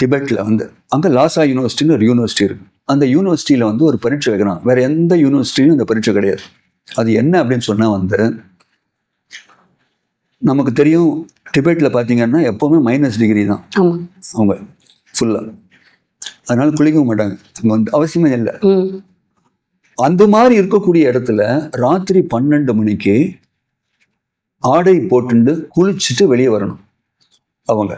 டிபெட்டில் வந்து அங்கே லாசா யூனிவர்சிட்டின்னு ஒரு யூனிவர்சிட்டி இருக்கு. அந்த யூனிவர்சிட்டியில் வந்து ஒரு பரீட்சை வைக்கிறான் வேற எந்த யூனிவர்சிட்டியும் இந்த பரீட்சை கிடையாது. அது என்ன அப்படின்னு சொன்னால் வந்து நமக்கு தெரியும் டிபெட்டில் பார்த்தீங்கன்னா எப்போவுமே மைனஸ் டிகிரி தான். அவங்க ஃபுல்லாக அதனால குளிக்கவும் மாட்டாங்க. அங்கே வந்து அவசியமே இல்லை. அந்த மாதிரி இருக்கக்கூடிய இடத்துல ராத்திரி பன்னெண்டு மணிக்கு ஆடை போட்டுண்டு குளிச்சுட்டு வெளியே வரணும். அவங்க.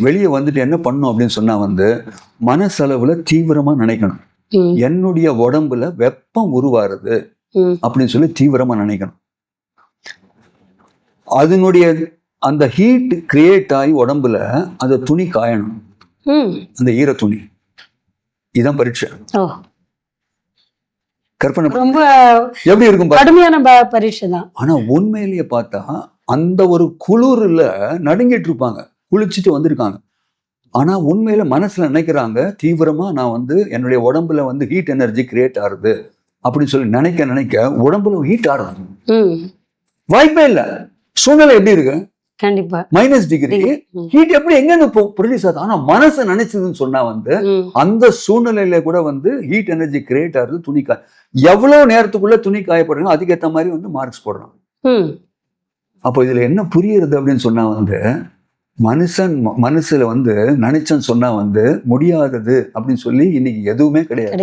வெளியே வந்துட்டு என்ன பண்ணும் அப்படின்னு சொன்னா வந்து மனசளவுல தீவிரமா நினைக்கணும். என்னுடைய உடம்புல வெப்பம் உருவாருது அப்படின்னு சொல்லி தீவிரமா நினைக்கணும். அதனுடைய அந்த ஹீட் கிரியேட் ஆகி உடம்புல அந்த துணி காயணும். அந்த ஈர துணி. இதான் பரீட்சை. கற்பனை. ரொம்ப எப்படி இருக்கும். கடுமையான பரீட்சை தான் ஆனா உண்மையிலேயே பார்த்தா அந்த ஒரு குளிர்ல நடுங்கிட்டு இருப்பாங்க. குளிச்சுட்டு வந்திருக்காங்க. ஆனா உண்மையில மனசுல நினைக்கிறாங்க தீவிரமா நான் வந்து என்னுடைய உடம்புல வந்து ஹீட் எனர்ஜி கிரியேட் ஆகுது அப்படின்னு சொல்லி நினைக்க நினைக்க உடம்புல ஹீட் ஆடுறாங்க. வாய்ப்பே இல்ல. சூழ்நிலை எப்படி இருக்கு? கண்டிப்பா. Minus degree. ஹீட் எப்படி எங்க ப்ரொடியூஸ் ஆகுது? ஆனா மனசை நினைச்சதுன்னு சொன்னா வந்து அந்த சூழ்நிலையில கூட வந்து ஹீட் எனர்ஜி கிரியேட் ஆகுது துணி காய எவ்வளவு நேரத்துக்குள்ள துணி காயப்படுறாங்க அதுக்கேற்ற மாதிரி வந்து மார்க்ஸ் போடுறாங்க அப்போ இதுல என்ன புரியுறது அப்படின்னு சொன்னா வந்து மனுஷன் ம- மனசுல வந்து நினைச்சன் சொன்னா வந்து முடியாதது அப்படின்னு சொல்லி இன்னைக்கு எதுவுமே கிடையாது.